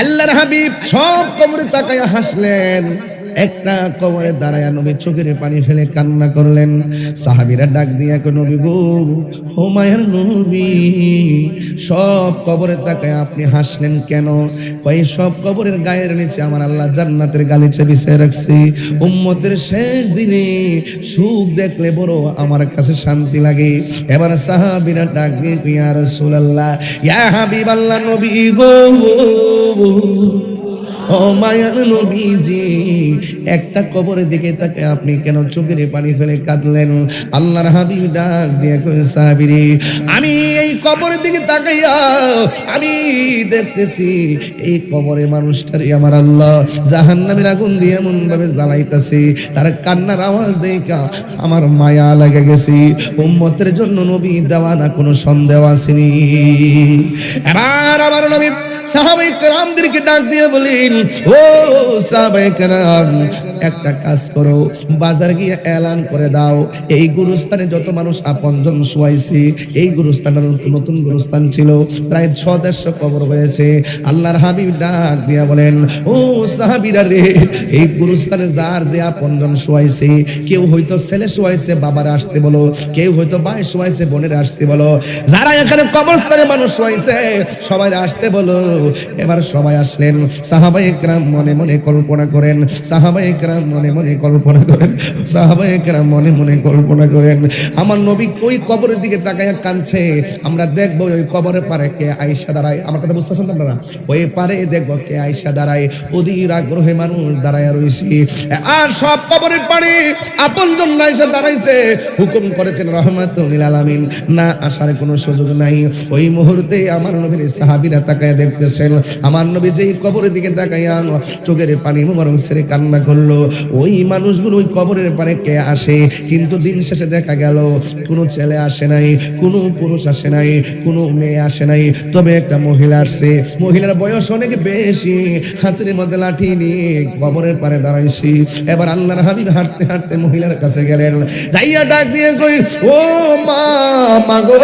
আল্লাহর হাবিব সব কবরে তাকায় হাসলেন। একটা কবরে দাঁড়ায় নবী চোখের পানি ফেলে কান্না করলেন। সাহাবীরা ডাক দিয়া কই নবী গো, ও মায়ের নবী, সব কবরে তাকায় আপনি হাসলেন কেন? কই সব কবরের গায়ের নিচে আমার আল্লাহ জান্নাতের গালিচা বিছিয়ে রাখছি। উম্মতের শেষ দিনে সুখ দেখলে বড় আমার কাছে শান্তি লাগে। এবার সাহাবীরা ডাক দিয়ে কই ইয়া রাসূলুল্লাহ, ইয়া হাবিবাল্লাহ নবী গো। ও মায়ার নবীজি, একটা কবরের দিকে তাকে আপনি কেন চোখের পানি ফেলে কাঁদলেন? আল্লাহর হাবিব ডাক দিয়ে সাহাবিরি, আমি এই কবরের দিকে তাকাইয়া, আমি দেখতেছি এই কবরে মানুষটারই আমার আল্লাহ জাহান্নামের আগুন দিয়ে এমন ভাবে জ্বালাইতাছে। তার কান্নার আওয়াজ দেখা আমার মায়া লেগে গেছি। উম্মতের জন্য নবী দেওয়া না, কোনো সন্দেহ আসেনি এবার আমার নবী সাহাবাই কারামদেরকে ডাক দিয়ে বলেন ও সাহাবাই কারাম একটা কাজ করো, বাজার গিয়ে এলান করে দাও। এই গুরুস্থানে যত মানুষ আপনজন শুয়াইছে, এই গুরুস্থানের নতুন নতুন গুরুস্থান ছিল। প্রায় ছ দেড়শো কবর হয়েছে। আল্লাহর হাবিব ডাক দিয়া বলেন, ও সাহাবিরা রে, এই গুরুস্থানে যার যে আপনজন শুয়াইছে, কেউ হয়তো ছেলে শুয়াইছে, বাবার আসতে বলো, কেউ হয়তো ভাই শুয়াইছে, বোনের আসতে বলো। যারা এখানে কবরস্থানে মানুষ শুয়াইছে, সবাই আসতে বলো। এবার সবাই আসলেন। সাহাবাই একরাম মনে মনে কল্পনা করেন। সাহাবাই একরাম মনে মনে কল্পনা করেন সাহাবাই একরাম মনে মনে কল্পনা করেন, আমার নবী ওই কবরের দিকে তাকায় কাঁদছে, আমরা দেখব ওই কবরের পারে কে আয়সা দাঁড়ায়, আমার কথা বুঝতেছেন আপনারা? ওই পারে দেখব কে আয়সা দাঁড়ায়, অধীর আগ্রহে মানুষ দাঁড়ায় রয়েছে আর সব কবরের পারে আপনজন আয়সা দাঁড়াইছে, হুকুম করেছেন রহমাতুল আলামিন, না আসার কোনো সুযোগ নাই। ওই মুহূর্তে আমার নবীর সাহাবীরা তাকায় দেখতেছেন, আমার নবী যেই কবরের দিকে তাকাইয়া চোখের পানি মোবারক ছেড়ে কান্না করল ওই মানুষগুলো ওই কবরের পারে কে আসে? কিন্তু দিন শেষে দেখা গেল, কোনো ছেলে আসে নাই, কোনো পুরুষ আসে নাই, কোনো মেয়ে আসে নাই। তবে একটা মহিলা আসছে। মহিলার বয়স অনেক বেশি। হাতের মধ্যে লাঠি নিয়ে কবরের পারে দাঁড়াইছি। এবার আল্লাহর হাবিব হাঁটতে হাঁটতে মহিলার কাছে গেলেন। যাইয়া ডাক দিয়ে কই, ও মা মাগো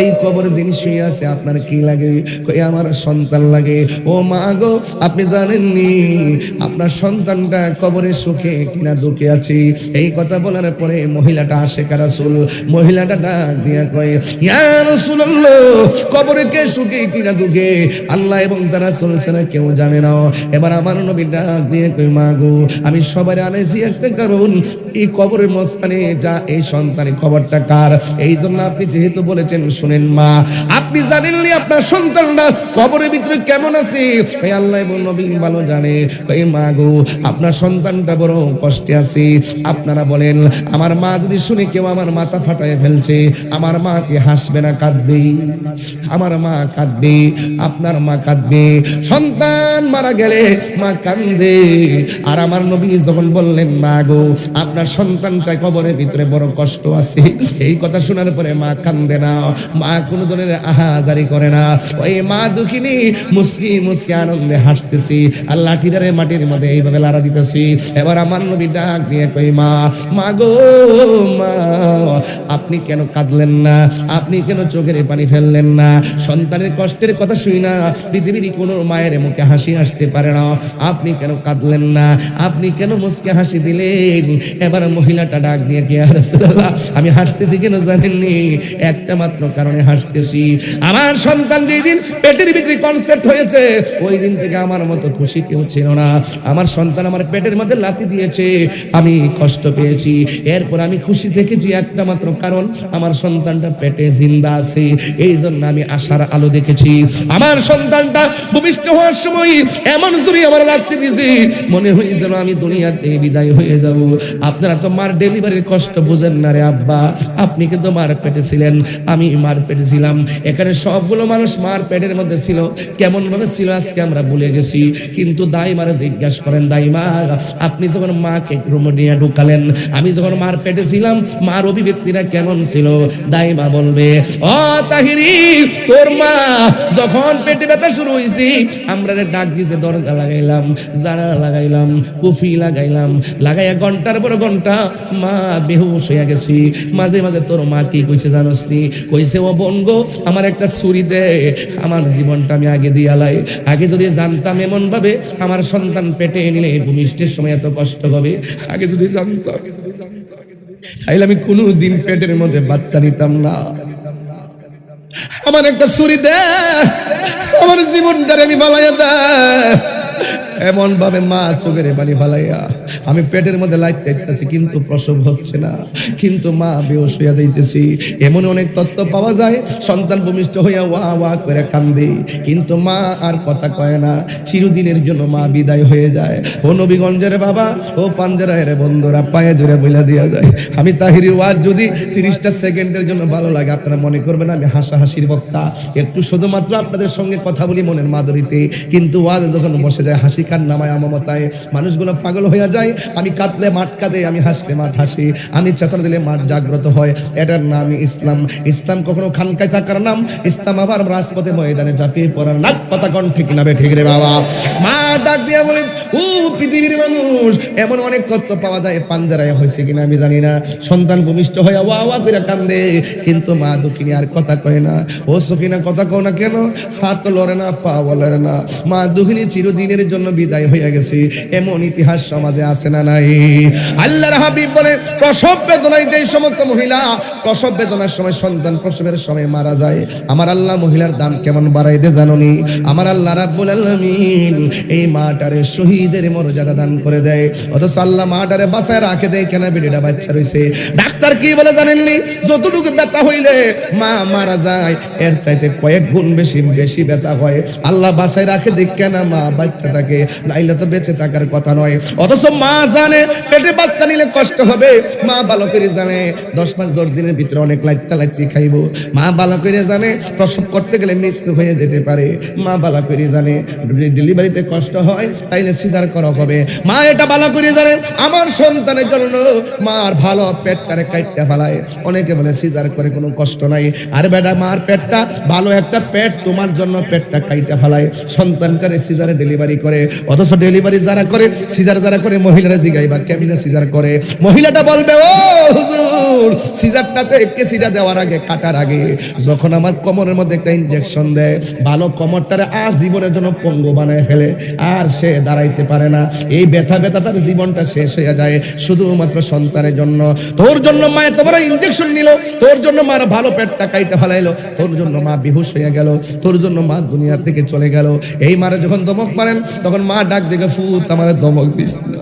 এই কবরে শুয়ে আছে, আপনার কি লাগে? কই, আমার সন্তান লাগে। ও মা গো, আপনি জানেননি, আপনার সন্তানটা কবরে সুখে কিনা দুঃখে আছে। এই কথা বলার পরে মহিলাটা আসে কারাসুল মহিলাটা ডাক দিয়া কয়, ইয়া কবরে কে সুখে কিনা দুঃখে? আল্লাহ এবং তারা চলছে না কেউ জানে না। এবার আমার নবী ডাক দিয়ে কই মা গো, আমি সবার আনেছি একটা কারণ। এই কবরের মস্তানে যা, এই সন্তানের খবরটা কার? এই জন্য আপনি যেহেতু বলেছেন, শুনেন মা, আপনি জানেননি আপনার সন্তানরা কবরের ভিতরে কেমন আছে? আল্লাহ এবং নবী ভালো জানে। এই মা গো, আপনার সন্তানটা বড় কষ্টে আছে। আপনারা বলেন, আমার মা যদি শুনে কেউ আমার মাথা ফাটায় ফেলছে, আমার মা কি হাসবে না কাঁদবে? আমার মা কাঁদবে, আপনার মা কাঁদবে। সন্তান মারা গেলে মা কান্দে। আর আমার নবী যখন বললেন, মা গো, আপনার সন্তানটা কবরের ভিতরে বড় কষ্ট আছে। এই কথা শোনার পরে মা কান্দে না। মা কোনো ধরনের আহাজারি করে না। ওই মা দুঃখিনী মুসকি মুসকি আনন্দে হাসতেছি। আর লাঠিটারে মাটির মধ্যে এইভাবে লাড়া দিতেছি। এবার আমার নবী ডাক দিয়ে কই মা মা গো, মা, আপনি কেন কাঁদলেন না? আপনি কেন চোখের পানি ফেললেন না? সন্তানের কষ্টের কথা শুই না। পৃথিবীর কোনো মায়ের মুখে হাসি আসতে পারে না। আপনি কেন কাঁদলেন না? আপনি কেন মুসকে হাসি দিলেন? এবার মহিলাটা ডাক দিয়ে কে আমি হাসতেছি কেন জানেননি? একটা মাত্র কারণে হাসতেছি। আমার সন্তান যেই দিন পেটের ভিতরে কনসেপ্ট হয়েছে, ওই দিন থেকে আমার মতো খুশি কেউ ছিল না। আমার সন্তান আমার পেটের মধ্যে লাথি দিয়েছে। আমি কষ্ট পেয়েছি। এরপর আমি খুশি থেকেছি একটা মাত্র কারণ, আমার সন্তানটা পেটে জিন্দা আছে। এই জন্য আমি আশার আলো দেখেছি। আমার সন্তানটা ভূমিষ্ঠ হওয়ার সময় এমন জুড়ি আমার লাগতে দিয়েছি। মনে হয়েছিল আমি দুনিয়ার থেকে বিদায় হয়ে যাব। আপনারা তো মার ডেলিভারির কষ্ট বুঝেন না রে আব্বা। আপনি কিন্তু মার পেটে ছিলেন। আমি মার পেটে ছিলাম। এখানে সবগুলো মানুষ মার পেটের মধ্যে ছিল। কেমন ভাবে ছিল আজকে আমরা ভুলে গেছি। কিন্তু দাইমারে জিজ্ঞাসা করেন, দাইমা আপনি যখন মাকে নিয়ে ঢুকালেন, আমি যখন মার পেটে ছিলাম, মার অভিব্যক্তিটা কেমন ছিল? দাইমা বলবে, ও তাহিরি, তোর মা, যখন পেটে ব্যথা শুরু হয়েছে আমরা ডাক দিছে দরজা লাগাইলাম, জানালা লাগাইলাম, কফি লাগাইলাম, লাগাইয়া ঘণ্টার পর ঘণ্টা মা বেহুশ হইয়া গেছি। মাঝে মাঝে তোর মা কি কইছে জানোস নি? কইছে, ও বোন গো, আমার একটা ছুরি দে, আমার জীবনটা আমি আগে দিয়ালাই আগে যদি জানতাম এমন ভাবে আমার সন্তান পেটে নিলে ভূমিষ্ঠের সময় এত কষ্ট হবে? আগে যদি জানতাম। তাইলে আমি কোনো দিন পেটের মধ্যে বাচ্চা নিতাম না। আমার একটা ছুরি দে। আমার জীবনটারে আমি ফালাইয়া দে। এমন ভাবে মা চোখের পানি ফালাইয়া আমি পেটের মধ্যে লাইতে যাইতেছি কিন্তু প্রসব হচ্ছে না। কিন্তু মা বেহস হইয়া যাইতেছি। এমন অনেক তত্ত্ব পাওয়া যায়, সন্তান ভূমিষ্ঠ হইয়া ওয়া ওয়া করে কান্দে। কিন্তু মা আর কথা কয় না। চিরদিনের জন্য মা বিদায় হয়ে যায়। ও নবীগঞ্জের বাবা, ও পাঞ্জারায়ের বন্ধুরা, পায়ে ধরে বইলা দিয়া যায়। আমি তাহিরি ওয়াজ যদি তিরিশটা সেকেন্ডের জন্য ভালো লাগে, আপনারা মনে করবেন আমি হাসাহাসির বক্তা। একটু শুধুমাত্র আপনাদের সঙ্গে কথা বলি মনের মাধুরীতে। কিন্তু ওয়াজ যখন বসে যায়, হাসি কান্নামায় আমমতায় মানুষগুলো পাগল হয়ে যায়। আমি কাঁদলে মাঠ কাঁদে, আমি হাসলে মাঠ হাসি। আমি চেতনা দিলে মাঠ জাগ্রত হয়। এটার নাম ইসলাম। ইসলাম কখনো খানকায় থাকার নাম। ইসলাম আবার রাজপথে ময়দানে ঝাঁপিয়ে পড়ার নাক কথা কন ঠিক না ঠিক রে বাবা। মা ডাক দিয়া বলেন ও পৃথিবীর মানুষ, এমন অনেক তত্ত্ব পাওয়া যায়। পাঞ্জারায় হয়েছে কিনা আমি জানি না। সন্তান ভূমিষ্ঠ হয়ে ওয়া ওয়া করে কান্দে। কিন্তু মা দুঃখিনী আর কথা কয় না। ও সখিনা কথা কও না কেন? হাত লড়ে না, পা লড়ে না। মা দুঃখিনী চিরদিনের জন্য বিদায় হয়ে গেছে। এমন ইতিহাস সমাজে আছে। না নাই? আল্লাহর হাবিব বলে, প্রসব বেদনায় যে সমস্ত মহিলা, প্রসব বেদনার সময় সন্তান প্রসবের সময় মারা যায়। আমার আল্লাহ মহিলার দাম কেমন বাড়াই দে জাননি? আমার আল্লাহ রাব্বুল আলামিন এই মাটারে শহীদের মর্যাদা দান করে দেয়। অথচ আল্লাহ মাটারে বাসায় রাখে দেয়, কেন বেডিটা বাচ্চা রইছে? ডাক্তার কি বলে জানেননি? যতটুকু ব্যথা হইলে মা মারা যায়, এর চাইতে কয়েক গুণ বেশি বেশি ব্যথা হয়। আল্লাহ বাসায় রাখে দেখ কেন মা বাচ্চা থাকে? নাইলে তো বেঁচে থাকার কথা নয়। অথচ মা জানে, পেটে বাচ্চা নিলে কষ্ট হবে। মা ভালো করে জানে, দশ মাস, দশ দিনের ভিতরে অনেক লাইতে লাইতে খাইব। মা ভালো করে জানে, প্রসব করতে গেলে মৃত্যু হয়ে যেতে পারে। মা ভালো করে জানে ডেলিভারিতে কষ্ট হয়, তাইলে সিজার করা হবে। মা এটা ভালো করে জানে, আমার সন্তানের জন্য মার ভালো পেটটারে কাটতে ফেলায়। অনেকে বলে সিজার করে কোনো কষ্ট নাই। আর বেটা, মার পেটটা ভালো একটা পেট, তোমার জন্য পেটটা কাইটা ফেলায়। সন্তানটারে সিজারে ডেলিভারি করে, অথচ ডেলিভারি যারা করে, সিজার যারা করে মহিলারা জিগাইবা কেমনে সিজার করে? মহিলাটা বলবে, ও হুজুর, সিজারটাতে কেসিটা দেওয়ার আগে, কাটার আগে, যখন আমার কোমরের মধ্যে একটা ইনজেকশন দেয়, ভালো কোমরটারে আজ জীবনের জন্য পঙ্গু বানায় ফেলে, আর সে দাঁড়াইতে পারে না। এই ব্যথা ব্যথা তার জীবনটা শেষ হয়ে যায়, শুধুমাত্র সন্তানের জন্য। তোর জন্য মা এত বড় ইনজেকশন নিল, তোর জন্য মার ভালো পেটটা কাইটা ফেলাইলো, তোর জন্য মা বেহুশ হয়ে গেল, তোর জন্য মা দুনিয়া থেকে চলে গেল। এই মারা যখন দমক মারেন, তখন মা ডাক দেখে, ফুত, আমার দমক দিস না।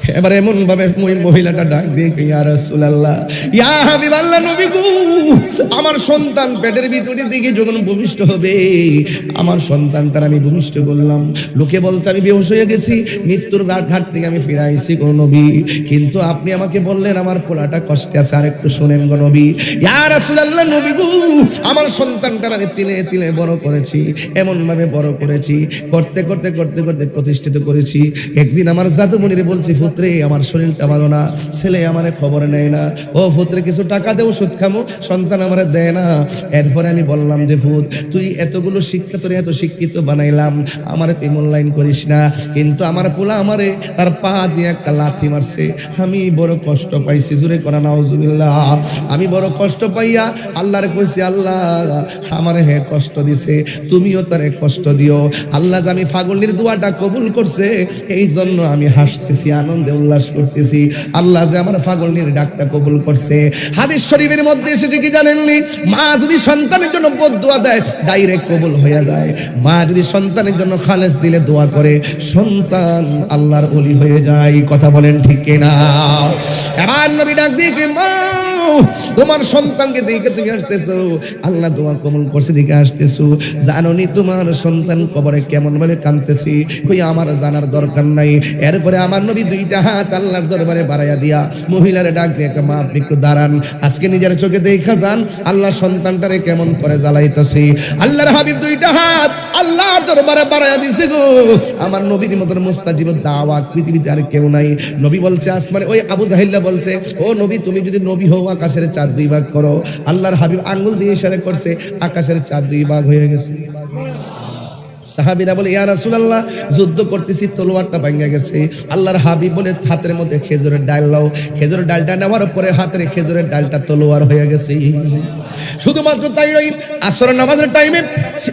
এবার এমন ভাবে মহিলাটা ডাক দিয়ে ইয়া রাসূলুল্লাহ, ইয়া হাবিবাল্লাহ নবী আমার সন্তান পেটের ভিতরে দিকে যখন ভূমিষ্ঠ হবে, আমার সন্তানটার আমি ভূমিষ্ঠ করলাম লোকে বলছে আমি বেহুশ হয়ে গেছি, মৃত্যুর ঘাট ঘাট থেকে আমি ফিরে আইছি গো নবী, কিন্তু আপনি আমাকে বললেন আমার পোলাটা কষ্টে আছে, আর একটু শোনেন গো নবী, ইয়া রাসূলুল্লাহ নবী আমার সন্তানটার আমি তিলে তিলে বড় করেছি, এমন ভাবে বড় করেছি, করতে করতে করতে করতে প্রতিষ্ঠিত করেছি, একদিন আমার জাদুমণিরে বলছি পুত্রে, আমার শরীরটা ভালো না, ছেলে আমার খবর নেয় না। ও পুত্রে, কিছু টাকা দে, ওষুধ খামো, সন্তান আমার দেয় না। এরপরে আমি বললাম যে ফুত তুই এতগুলো শিক্ষা তোরে এত শিক্ষিত বানাইলাম, আমারে তুই মূল্যায়ন করিস না। কিন্তু আমার পোলা আমারে তার পা দিয়ে একটা লাথি মারছে। আমি বড় কষ্ট পাইছি, জুরে করা নাউজুবিল্লাহ। আমি বড় কষ্ট পাইয়া আল্লাহরে কইছি, আল্লাহ, আমারে হে কষ্ট দিছে, তুমিও তারে কষ্ট দিও। আল্লাহ যে আমি ফাগলির দোয়াটা কবুল করছে এই জন্য আমি হাসতেছি, আনন্দে উল্লাস করতেছি। আল্লাহ যে আমার ফাগলনির ডাকটা কবুল করছে। হাদিস শরীফের মধ্যে এসেছে কি জানেননি, মা যদি সন্তানের জন্য দোয়া দেয় ডাইরেক্ট কবুল হয়ে যায়। মা যদি সন্তানের জন্য খালেস দিলে দোয়া করে, সন্তান আল্লাহর অলি হয়ে যায়। কথা বলেন ঠিক কিনা? এবার নবী ডাক দিয়ে মা! তোমার সন্তানকে দেখে তুমি আসতেছো? আল্লাহ দোয়া কবুল করছে, দেখে আসতেছো। জানোনি তোমার সন্তান কবরে কেমন ভাবে কাঁদতেছি? কই, আমার জানার দরকার নাই। এরপরে আমার নবী দুইটা হাত আল্লাহর দরবারে বাড়াইয়া দিয়া মহিলারে ডাক দিয়ে মা একটু দাঁড়ান। আজকে নিজের চোখে দেখা যান, আল্লাহ সন্তানটারে কেমন করে জ্বালাইতেছি। আল্লাহর হাবিব দুইটা হাত আল্লাহর দরবারে বাড়াইয়া দিছে গো। আমার নবীর মতন মুস্তাজিব দাওয়াত পৃথিবীতে আর কেউ নাই। নবী বলছে, আসমানে ওই আবু জাহিল্লা বলছে, ও নবী, তুমি যদি নবী হও আকাশের চার দুই ভাগ করো। আল্লাহর হাবিব আঙ্গুল দিয়ে ইশারা করছে, আকাশের চার দুই ভাগ হয়ে গেছে। সাহাবিরা বলে, ইয়া রাসূলুল্লাহ, যুদ্ধ করতেছি, তলোয়ারটা ভাঙা গেছে। আল্লাহর হাবিব বলে, হাতের মধ্যে খেজুরের ডাল লাও খেজুরের ডালটা নেওয়ার পরে হাতের খেজুরের ডালটা তলোয়ার হয়ে গেছে। শুধুমাত্র তাই নয়, আসর নামাজের টাইমে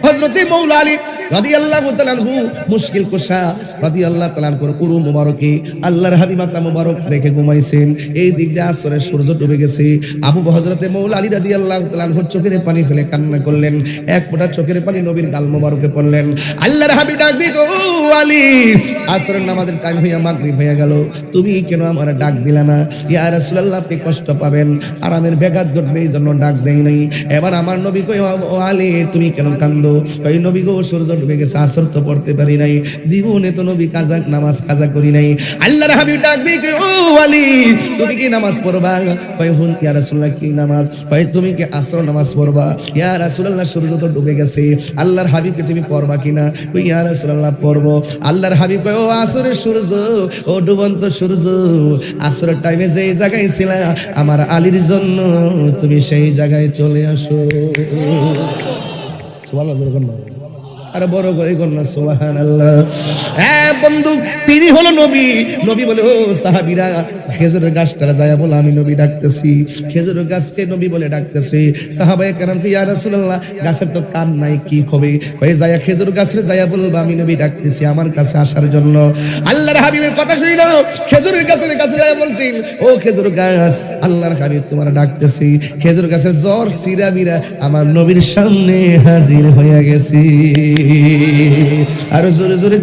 হযরতে মৌলা আলী রাদিয়াল্লাহু তাআলা আনহু, মুশকিল কোষা রাদিয়াল্লাহু তাআলা আনহুর উরু মুবারকে, আল্লাহর হাবিব মাতা মুবারক রেখে ঘুমাইছেন। এই দিক দিয়ে আসরের সূর্য ডুবে গেছে। আবু হযরতে মৌলা আলী রাদিয়াল্লাহু তাআলা আনহুর চোখের পানি ফেলে কান্না করলেন। এক ফোঁটা চোখের পানি নবীর গাল মুবারকে পড়লেন। আল্লাহর হাবিব ডাক দিয়ে ও আলী, আসরের নামাজের টাইম হইয়া মাগরিব হইয়া গেল। তুমি কেন আমার ডাক দিলা না? ইয়া রাসূলুল্লাহ, আপনি কষ্ট পাবেন। আরামের ব্যাঘাত ঘটবে, এই জন্য ডাক দেই নাই। এবার আমার নবী কই, ও আলী, তুমি কেন কান্দো? কই, নবী গো, সূর্য ডুবে গেছে, আসর তো পড়তে পারি নাই। জীবনে তো নবী কাজা নামাজ কাজা করি নাই। আল্লাহর হাবিব ডাক দিয়ে ও আলী, তুমি কি নামাজ পড়বা? কই, হুন, ইয়া রাসূলুল্লাহ, কি নামাজ? কই, তুমি কি আসর নামাজ পড়বা? ইয়া রাসূলুল্লাহ, সূর্য তো ডুবে গেছে। আল্লাহর হাবিবকে তুমি পড়বা কই, ইয়া রাসূলুল্লাহ, পড়ব। আল্লাহর হাবিব কয়, ও আসরের সূর্য, ও ডুবন্ত সূর্য, আসরের টাইমে যেই জায়গায় ছিলা, আমার আলীর জন্য তুমি সেই জায়গায় চলে আসো। সুবহানাল্লাহ আর বড় করে কন্যা সোহান আল্লাহ হ্যাঁ বন্ধু, তিনি হলো নবী। নবী বলে, ও সাহাবিরা, খেজুরের গাছটা যায় বলে আমি নবী ডাকতেছি। খেজুরের গাছকে নবী বলে ডাকতেছি। সাহাবায়ে কেরাম কি ইয়া রাসূলুল্লাহ, গাছের তো কান নাই, কি হবে? কই যায় খেজুর গাছের যায় বলব, আমি নবী ডাকতেছি আমার কাছে আসার জন্য। আল্লাহর হাবিবের কথা শুনি না, খেজুরের গাছের কাছে যায় বলছেন ও খেজুর গাছ, আল্লাহর হাবিব তোমার ডাকতেছি। খেজুর গাছের জ্বর সিরা মিরা আমার নবীর সামনে হাজির হয়ে গেছি। আর জোরে জোরে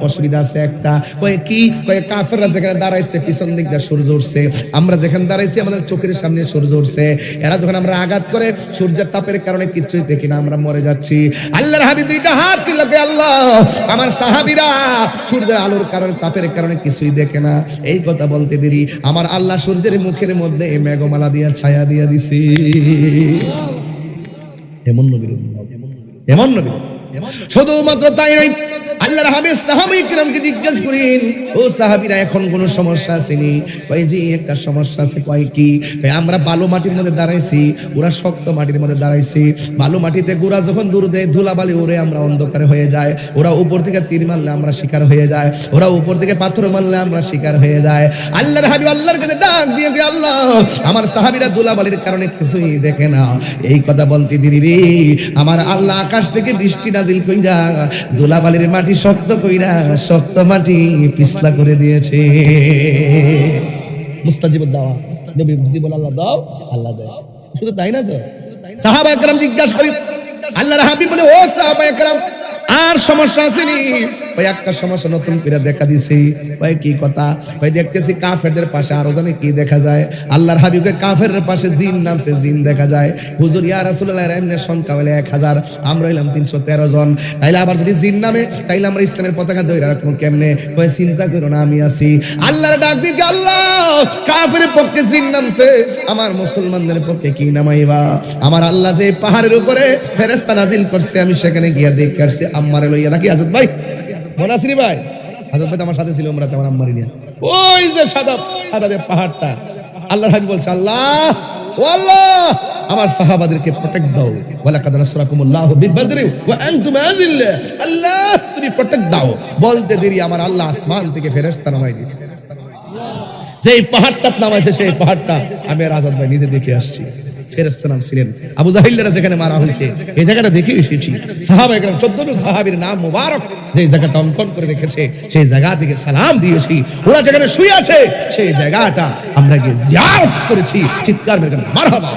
অসুবিধা আছে একটা। কি? যেখানে দাঁড়াইছে, পিছন দিক দিয়ে আমরা যেখানে আমাদের চোখের সামনে সূর্য উঠছে। এরা যখন আমরা আঘাত করে, সূর্যের তাপের কারণে কিছুই দেখি না, আমরা মরে যাচ্ছি। আল্লাহর হাবিব দুইটা হাত দিল আল্লাহ। আমার সাহাবীরা সূর্যের আলোর কারণে, তাপের কারণে কিছুই দেখে না। এই কথা বলতে দেরি। আমার আল্লাহ সূর্যের মুখের মধ্যে মেঘমালা দিয়া ছায়া দিয়া দিছি। এমন নবীর এমন নবীর শুধুমাত্র তাই নয় আল্লাহর হাবিব সাহাবী কিরামকে জিজ্ঞেস করেন, ও সাহাবীরা, এখন কোনো সমস্যা আসেনি কয়, জি, একটা সমস্যা আছে। কয়, কি? আমরা বালু মাটির মধ্যে দাঁড়াইছি, ওরা শক্ত মাটির মধ্যে দাঁড়াইছি। বালু মাটিতে গোড়া যখন দূর দেয়, ধুলাবালি ওরে আমরা অন্ধকারে হয়ে যায়। ওরা উপর থেকে তীর মারলে আমরা শিকার হয়ে যায়। ওরা উপর থেকে পাথর মারলে আমরা শিকার হয়ে যায়। আল্লাহর হাবিব আল্লাহর কাছে ডাক দিয়ে আল্লাহ, আমার সাহাবীরা ধুলাবালির কারণে কিছুই দেখে না। এই কথা বলতে দিদি রে। আমার আল্লাহ আকাশ থেকে বৃষ্টি নাজিল কইরা ধুলাবালির মাটি শক্ত কইরা শক্ত মাটি পিছলা করে দিয়েছে। মুস্তাজিব দাওয়া। নবী যদি বলে আল্লাহ দাও আল্লাহ দাও শুধু তাই না তো? সাহাবা একরাম জিজ্ঞাসা করি আল্লাহর হাবিব বলে ও সাহাবা একরাম আর সমস্যা আসেনি ওই একটা সমস্যা নতুন করে দেখা দিছি। ওই কি কথা? ওই দেখতেছি কাফেরদের পাশে আরও জানে কি দেখা যায়? আল্লাহর হাবিবকে পাশে জিন নামছে, জিন দেখা যায়। হুজুর, ইয়া এমনি সংখ্যা আমরা হইলাম তিনশো তেরো জন। তাইলে আবার যদি জিন নামে, তাইলে আমরা ইসলামের পতাকা ধরে কেমনে? ওই চিন্তা করো না, আমি আছি। আল্লাহর ডাক দিকে আল্লাহ? কাফের পক্ষে জিন নামছে। আমার মুসলমানদের পক্ষে কি নামাইবা? আমার আল্লাহ যে পাহাড়ের উপরে ফেরেস্তা নাজিল করছে, আমি সেখানে গিয়া দেখে আসছি। আম্মারে লইয়া নাকি আজাদ ভাই? মনে আসিনি ভাই? আজাদ ভাই আমার সাথে ছিল, আমরা আমার আম্মারি নিয়ে। ওই যে সাদা সাদা যে পাহাড়টা। আল্লাহর হাবিব বলছে, আল্লাহ, ও আল্লাহ, আমার সাহাবাদেরকে প্রোটেক্ট দাও। ওয়ালা কাদ নাসরাকুমুল্লাহ বিবদরি ওয়া আনতুম আযিল্লা। আল্লাহ, তুমি প্রোটেক্ট দাও। বলতে দেরি, আমার আল্লাহ আসমান থেকে ফেরেশতা নামাই দিয়েছে যে এই পাহাড়টা নামাইছে, সেই পাহাড়টা আমি আজাদ ভাই নিজে দেখে আসছি। ফেরেস্তা নাম ছিলেন। আবু জাহিল্লারা যেখানে মারা হয়েছে, এই জায়গাটা দেখে এসেছি। সাহাবা একরাম চোদ্দ জন সাহাবীর নাম মোবারক যে জায়গাটা অঙ্কন করে রেখেছে, সেই জায়গা থেকে সালাম দিয়েছি। ওরা যেখানে শুয়ে আছে, সেই জায়গাটা আমরা গিয়ে জিয়ারত করেছি। চিৎকার মেরে মারহাবা।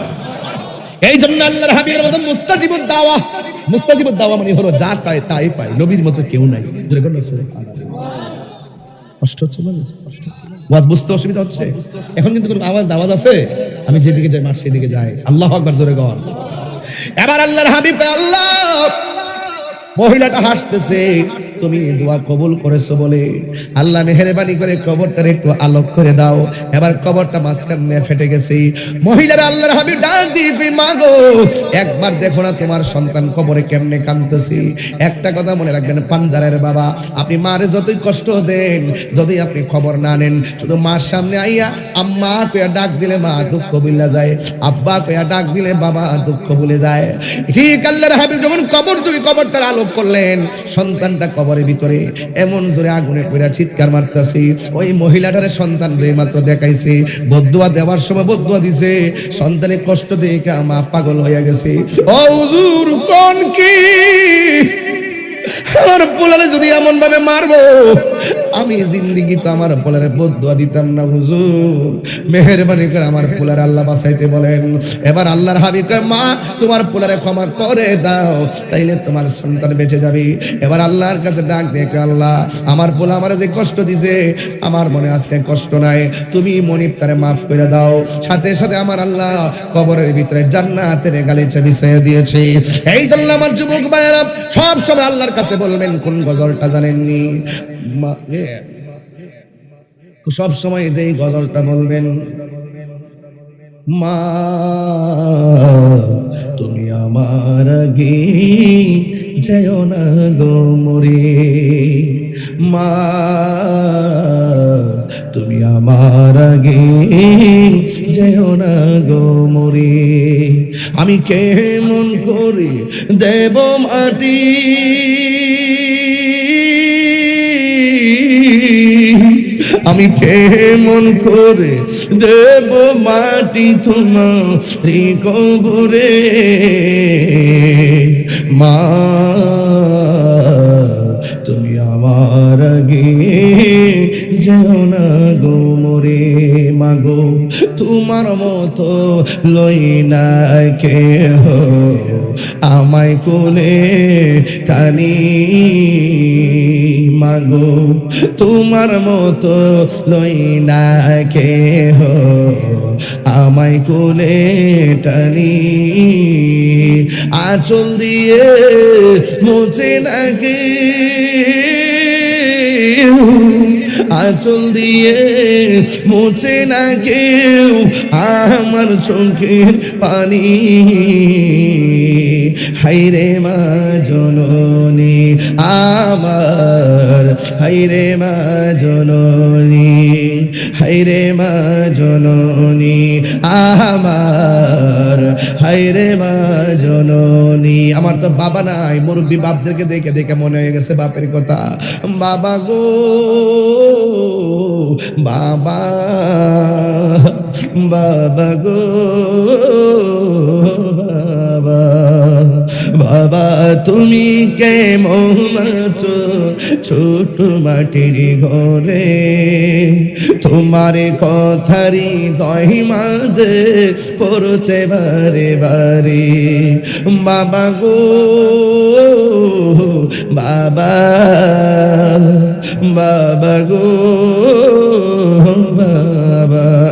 এই জন্য আল্লাহর হাবিবের মতো মুস্তাজিবুদ দাওয়া মুস্তাজিবুদ দাওয়া মানে হলো, যা চায় তাই পায়। নবীর মতো কেউ নাই। কষ্ট হচ্ছে ওয়াজ বুঝতে অসুবিধা হচ্ছে? এখন কিন্তু কোনো আওয়াজ দাওয়াজ আছে? আমি যেদিকে যাই, মাঠ সেদিকে যাই। আল্লাহ আকবার, জোরে গল এবার আল্লাহর হাবিব আল্লাহ! মহিলাটা হাসতেছে, তুমি দোয়া কবুল করেছ বলে আল্লাহ মেহরবানি করে কবরটার একটু আলোক করে দাও। এবার কবরটা মাঝখান দিয়ে ফেটে গেছে। মহিলারা আল্লাহর হাবিব ডাক দিয়ে কই, মা একবার দেখো না তোমার সন্তান কবরে কেমনে কাঁদতেছে? একটা কথা মনে রাখবেন, পাঞ্জারের বাবা, আপনি মারে যতই কষ্ট দেন, যদি আপনি খবর না নেন, শুধু মার সামনে আইয়া আম্মা কইয়া ডাক দিলে মা দুঃখ ভুলে যায়, আব্বা কইয়া ডাক দিলে বাবা দুঃখ ভুলে যায়। ঠিক আল্লাহর হাবিব যখন কবর তুই কবরটার আলোক করলেন, সন্তানটা কবরের ভিতরে। এমন জোরে আগুনে পড়া চিৎকার মারতেছে। ওই মহিলাটারে সন্তান যে মাত্র দেখাইছে, বদুয়া দেওয়ার সময় বদুয়া দিছে। সন্তানের কষ্ট দেখে মা পাগল হয়ে গেছে। ও হুজুর, কোন কি? আমার পোলারে যদি এমন ভাবে মারবো আমি জিন্দিগি তো আমার পোলারে বদুয়া দিতাম না, হুজুর। মেহরবানি করে আমার পোলারে আল্লাহ বাঁচাইতে বলেন। এবার আল্লাহর কয়, মা, তোমার পোলারে ক্ষমা করে দাও, তাইলে তোমার সন্তান বেঁচে যাবে। এবার আল্লাহর কাছে ডাক দেখে আল্লাহ, আমার পোলা আমার যে কষ্ট দিছে, আমার মনে আজকে কষ্ট নাই। তুমি মনিব তারে মাফ করে দাও। সাথে সাথে আমার আল্লাহ কবরের ভিতরে জান্নাতের গালিচা বিছিয়ে দিয়েছে। এই জন্য আমার যুবক ভাইয়েরা সব সময় আল্লাহর কাছে বলবেন, কোন গজলটা জানেননি? সব সময় যে গজলটা বলবেন, মা, তুমি আমার আগে যেও না গো মরে। মা, তুমি আমার আগে যেও না গো মরে। আমি কেমন করে দেব মাটি? আমি কেমন করে দেব মাটি তোমার কবরে। মা, তুমি আমার আগে যেও না গো মরে। মাগো তোমার মতো লই না কে হো আমায় কোলে টানি। মাগো তোমার মতো লই না কে হো আমায় কোলে টানি আচল দিয়ে মোচে নাকি। আঁচল দিয়ে মোচে না কেউ আমার চোখের পানি। হাইরে মা জননী, আমার হাইরে মা জননী হাইরে মা জননী, আমার হাইরে মা জননী। আমার তো বাবা নাই, মুরব্বী বাপদেরকে দেখে দেখে মনে হয়ে গেছে বাপের কথা। বাবা গো বাবা বাবা গো। বাবা বাবা, তুমি কে আছো? ছোট মাটির ঘরে তোমার কথারি দহি মাঝে পড়ছে বারে বারে। বাবা গো, বাবা বাবা গো, বাবা।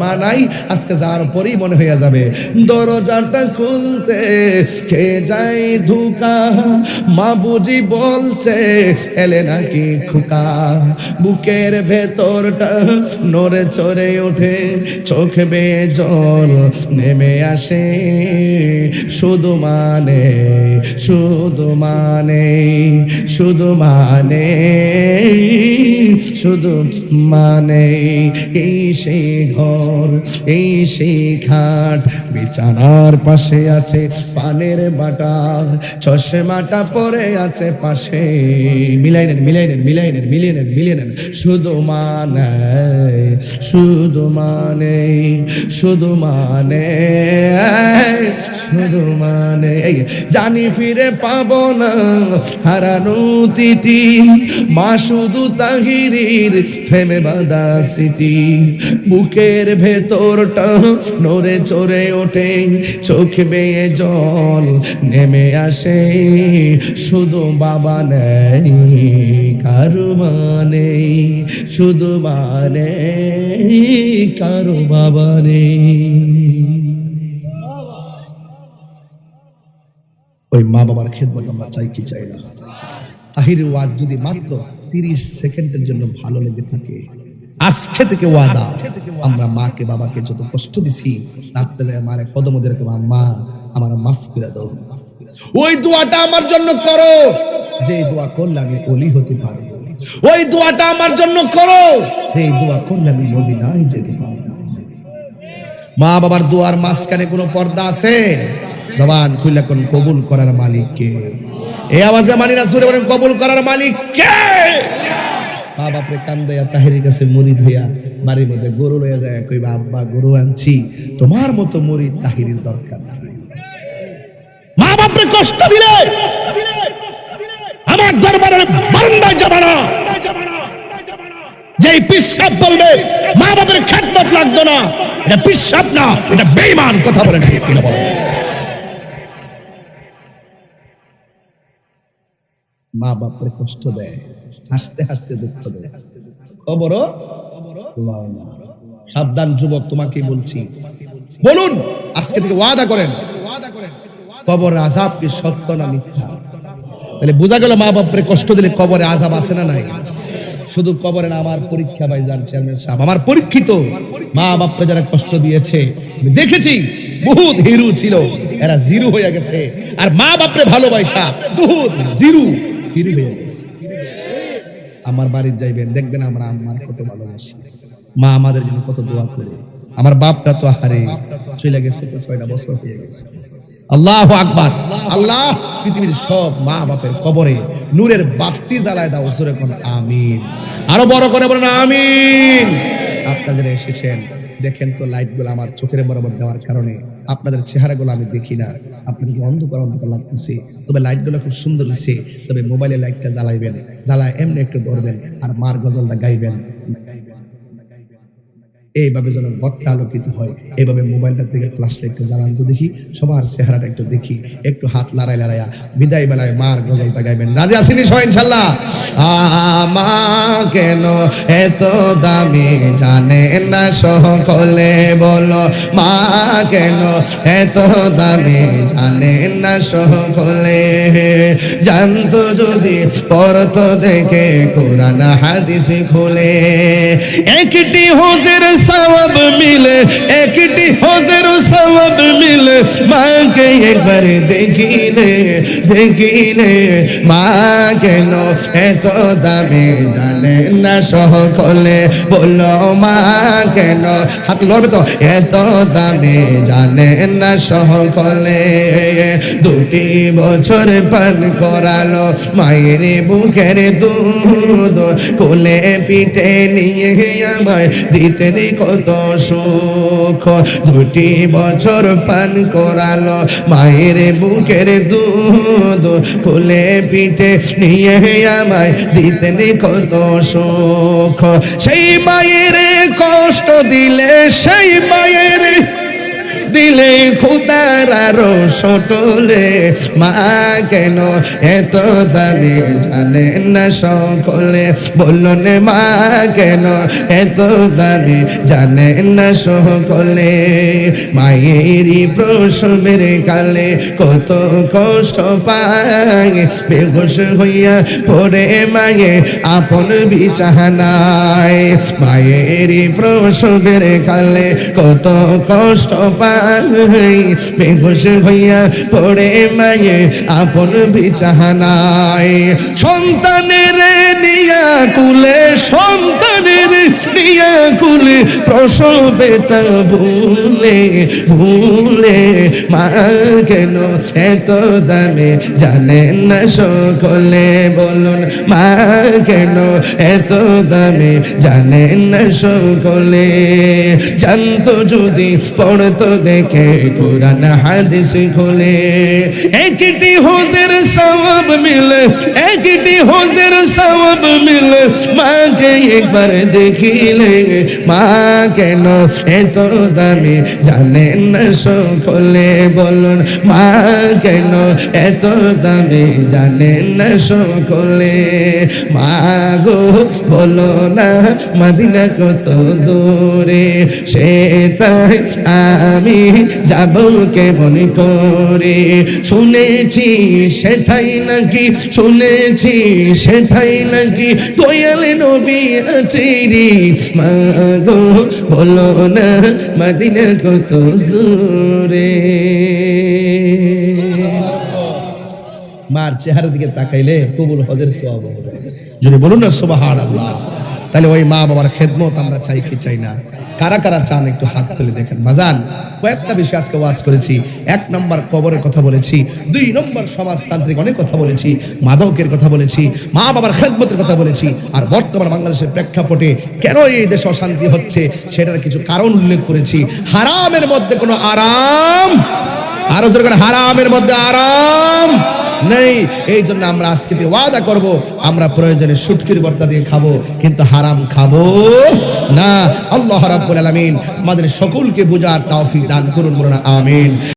মা নাই, আজকে যার পরই মনে হইয়া যাবে। দরজাটা খুলতে কে যায় ধুকা? মা বুঝি বলছে, এলে নাকি খুকা? বুকের ভেতরটা নড়ে চড়ে ওঠে, চোখ বেয়ে জল নেমে আসে। শুধু মানে শুধু মানে শুধু মানে শুধু মানে এই সেই ঘর এই সেই খাট বিছানার পাশে আছে পানের বাটা, চশমাটা পরে আছে পাশে। মিলাই নেন মিলাই নেন মিলাই নেন মিলিয়ে নেন মিলিয়ে নেন, শুধু মানে শুধু মানে শুধু মানে শুধু মানে। জানি ফিরে পাব না, হারানো তিথি, মা শুধু তাহিরির ফেমে বাদা স্মৃতি। বুকের ভেতরটা নড়ে চড়ে ওঠে, চোখ বেয়ে জল নেমে আসে। শুধু বাবা নেই, কারু মানে শুধু মানে কারও বাবা নেই। ওই মা বাবার খেদমত আমরা চাই কি চাই না। তাহির ওয়াদ যদি মাত্র তিরিশ সেকেন্ডের জন্য ভালো লেগে থাকে, আজকে থেকে ওয়াদা, আমরা মাকে, বাবাকে যত কষ্ট দিছি রাত্রে যায় মারে কদম এরকম মা, আমার মাফ করে দাও। ওই দোয়াটা আমার জন্য করো। যে দোয়া করলে আমি অলি হতে পারব। ওই দোয়াটা আমার জন্য করো। যে দোয়া করলে আমি মদিনায় যেতে পারব মা বাবার দোয়ার মাঝখানে কোনো পর্দা আছে? জবান খুলে কোন কবুল করার মালিক কে? এই আওয়াজে মানি না সুরে বলেন কবুল করার মালিক কে? মা বাপরে কান্দাইয়া তাহেরির কাছে মুরিদ হইয়া বাড়ির মধ্যে গরু লইয়া যায় কইবা আব্বা গরু আনছি তোমার মতো মুরিদ তাহিরির দরকার নাই। মা বাপরে কষ্ট দিলে আমার দরবারের সাবধান যুবক, তোমাকে বলছি। বলুন, আজকে থেকে ওয়াদা করেন। কবর আজাব কি সত্য না মিথ্যা? তাহলে বোঝা গেল মা বাপরে কষ্ট দিলে কবরে আজাব আসে না নাই? শুধু কবরে না, আমার পরীক্ষা ভাই যান চেয়ারম্যান সাহেব, আমার পরীক্ষিত মা বাপরে যারা কষ্ট দিয়েছে, আমি দেখেছি বহুত হিরু ছিল, এরা জিরু হয়ে গেছে। আর মা বাপরে ভালোবাসা, বহুত জিরু হিরু হয়ে গেছে। আমার বাড়ির যাইবেন, দেখবেন আমরা আমার কত ভালোবাসি। মা আমাদের জন্য কত দোয়া করে। আমার বাপটা তো হারে চলে গেছে তো ছয়টা বছর হয়ে গেছে। আল্লাহ আকবার। আল্লাহ পৃথিবীর সব মা বাপের কবরে নূরের বাতি জ্বালায় দাও সুরে কোন আমিন। আরও বড় করে বলেন আমিন। আপনারা যারা এসেছেন। দেখেন তো লাইটগুলো আমার চোখের বরাবর দেওয়ার কারণে আপনাদের চেহারাগুলো আমি দেখি না। আপনাদেরকে অন্ধকার অন্ধকার লাগতেছে। তবে লাইটগুলো খুব সুন্দর হয়েছে। তবে মোবাইলে লাইটটা জ্বালাইবেন। জ্বালায় এমনি একটু ধরবেন আর মার গজলটা গাইবেন। এইভাবে যেন ঘরটা আলোকিত হয়। এইভাবে মোবাইলটার দিকে ফ্ল্যাশ লাইটটা জ্বালান তো দেখি, সবার চেহারাটা একটু দেখি, একটু হাত লড়াই লড়াইয়া, বিদায় বেলায় মার গজলটা গাইবেন। রাজি আসেনি সবাই ইনশাল্লাহ আমা কেন এত দামি জানে না সকলে বলো মা কেন এত দামি জানে না সকলে। জানতো যদি পরত দেখে, কোরআন হাদিস খুলে। একটি হোজের সওয়াব মিলে, একটি হোজের সওয়াব মিলে। মাকে একবার দেখিলে দেখিলে, মা কেন এত দামে জানে না সকলে? বলল, মা কেন? হাত লড়বে তো। এত দামে জানে না সকলে। দুটি বছর পান করালো মায়ের বুকের দুধ। কোলে পিঠে নিয়ে আমায় দিতেন কত সুখ দুটি বছর পান করালো, মায়ের বুকের দুধ খুলে পিঠে নিয়ে আমায় দিতেন কত সুখ সেই মায়ের কষ্ট দিলে সেই মায়ের দিলে খুদার আরও সটলে। মা কেন এত দামি জানে না সকলে? বললেন, মা কেন এত দামি জানে না সকলে? মায়েরই প্রসবের কালে কত কষ্ট পায় বেহুশ হইয়া পড়ে মায়ে আপন বিছানায়। মায়েরই প্রসবের কালে কত কষ্ট পাই বেহুশ হইয়া পড়ে মায়ে আপন বিছানায়। সন্তানের নিয়া কুলে, সন্তানের নিয়া কুলে প্রসবে তা ভুলে ভুলে। মা কেন এত দামে জানেন না সকলে? বলুন, মা কেন এত দামে জানেন না সকলে? জানতো যদি পড়তো দেখে কোরআন হাদিস খোলে। একটি হোজের সওয়াব মিলে, একটি হোজের সওয়াব মিলে মাকে একবার দেখিলে। মা কেন এত দামি জানেন না সকলে? বলুন, মা কেন এত দামি জানেন না সকলে? মা গো, বলো না, মদিনা কত দূরে? সে তাই আমি যাব কেমন করে? শুনেছি সেথাই নাকি, শুনেছি সেথাই নাকি দয়ালে নবী আছে রে। মা গো, বলো না মদিনা কত দূরে। মার চেহারা দিকে তাকাইলে কবুল হজের হবে। যদি বলুন না সুবহান আল্লাহ তাহলে ওই মা বাবার খেদমত আমরা চাই কি চাই না? কারা কারা চান একটু হাত তুলে দেখেন। বাজান কয়েকটা বিষয় আজকে ওয়াজ করেছি। এক নম্বর কবরের কথা বলেছি, দুই নম্বর সমাজতান্ত্রিক অনেক কথা বলেছি, মাদকের কথা বলেছি, মা বাবার খেদমতের কথা বলেছি, আর বর্তমান বাংলাদেশের প্রেক্ষাপটে কেন এই দেশে অশান্তি হচ্ছে সেটার কিছু কারণ উল্লেখ করেছি। হারামের মধ্যে কোনো আরাম? আরও হারামের মধ্যে আরাম? নেই। এই জন্য আমরা আজকে ওয়াদা করব, আমরা প্রয়োজনে সুটকির বর্তা দিয়ে খাব, কিন্তু হারাম খাব না। আল্লাহ রাব্বুল আলামিন আমাদের সকলকে বুঝার তাওফিক দান করুন বলুন, আমিন।